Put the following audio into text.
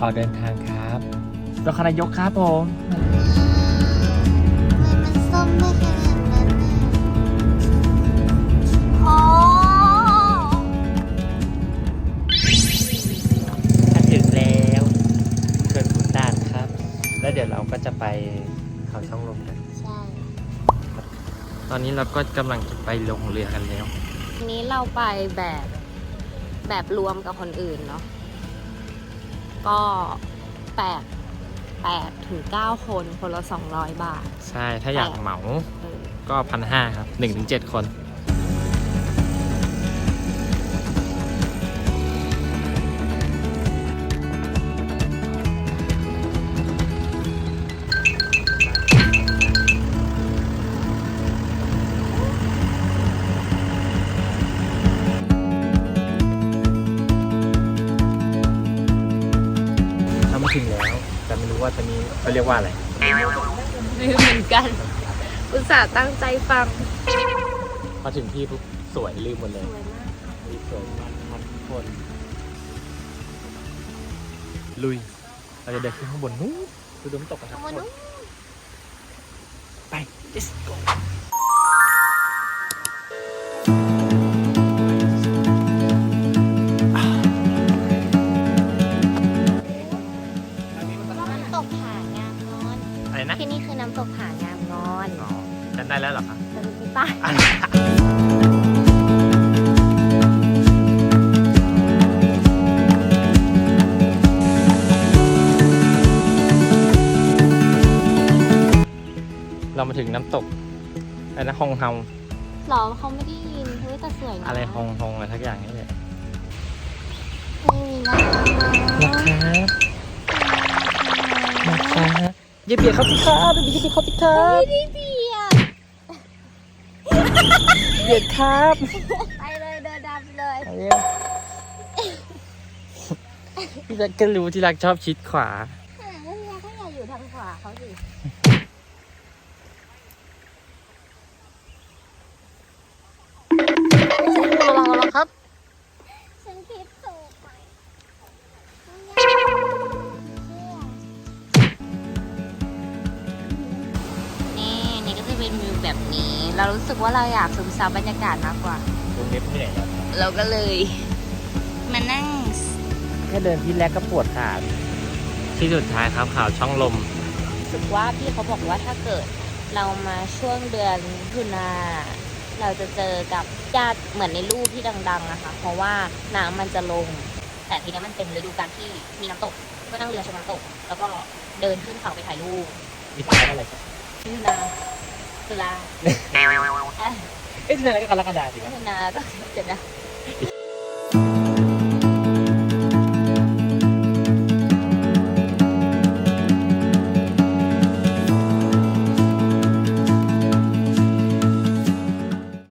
ออกเดินทางครับนครนายกครับผมมันส้มได้ขนาดนั้นน่ะโอ้มาถึงแล้วเขื่อนขุนด่านครับ แล้วเดี๋ยวเราก็จะไปเขาช่องลมกันใช่ ตอนนี้เราก็กำลังจะไปลงเรือกันแล้วทีนี้เราไปแบบแบบรวมกับคนอื่นเนาะ ก็แปดแปดถึงเก้าคนคนละสองร้อยบาท ใช่ ถ้าอยากเหมา เออ ก็พันห้าครับหนึ่งถึงเจ็ดคน ว่าตอนนี้เขาเรียกว่าอะไรไม่รู้เหมือนกัน อุตส่าห์ตั้งใจฟัง พอถึงที่ปุ๊บสวยลืมหมดเลย สวยมากสวยมากครับทุกคน ลุย เราจะเดินขึ้นข้างบนนู้นดูดมตกกันครับเอามาทุกคดูนไป let's go อนอะไรนะที่นี่คือน้ำตกผางามงอนอ๋อจำได้แล้วเหรอคะจะรู้ป่ะเรามาถึงน้ำตกอะไรนะฮองเฮาหรอเขาไม่ได้ยินเฮ้ยแต่สวยนะอะไรฮองฮองอะไรทักอย่างนี่แหละไม่มีนะคะ นะคะนะคะ อย่าเบียดเขาสิครับอย่าเบียดเขาสิครับไม่ได้เบียดเบียดครับไปเลยเดินดำเลยเอาเร็วพี่แจ็คก็รู้ที่รักชอบชิดขวาหาก็อยากให้อยากอยู่ทางขวาเขาสิ นี่ก็จะเป็นวิวแบบนี้ เรารู้สึกว่าเราอยากซึมซับบรรยากาศมากกว่าตรงนี้ที่ไหนครับเราก็เลย มานั่งแค่เดินที่แรกก็ปวดขาที่สุดท้ายครับข่าวช่องลม รู้สึกว่าพี่เขาบอกว่าถ้าเกิด เรามาช่วงเดือนมิถุนาเราจะเจอกับญาติเหมือนในรูปที่ดังๆนะคะ เพราะว่าน้ำมันจะลง แต่ทีนี้มันเป็นฤดูกาลที่มีน้ำตก ก็นั่งเรือชมน้ำตก แล้วก็เดินขึ้นเขาไปถ่ายรูปมีท้ายอะไรครับมิถุนา ตุลาเอ้ยเอ๊ะที่ไหน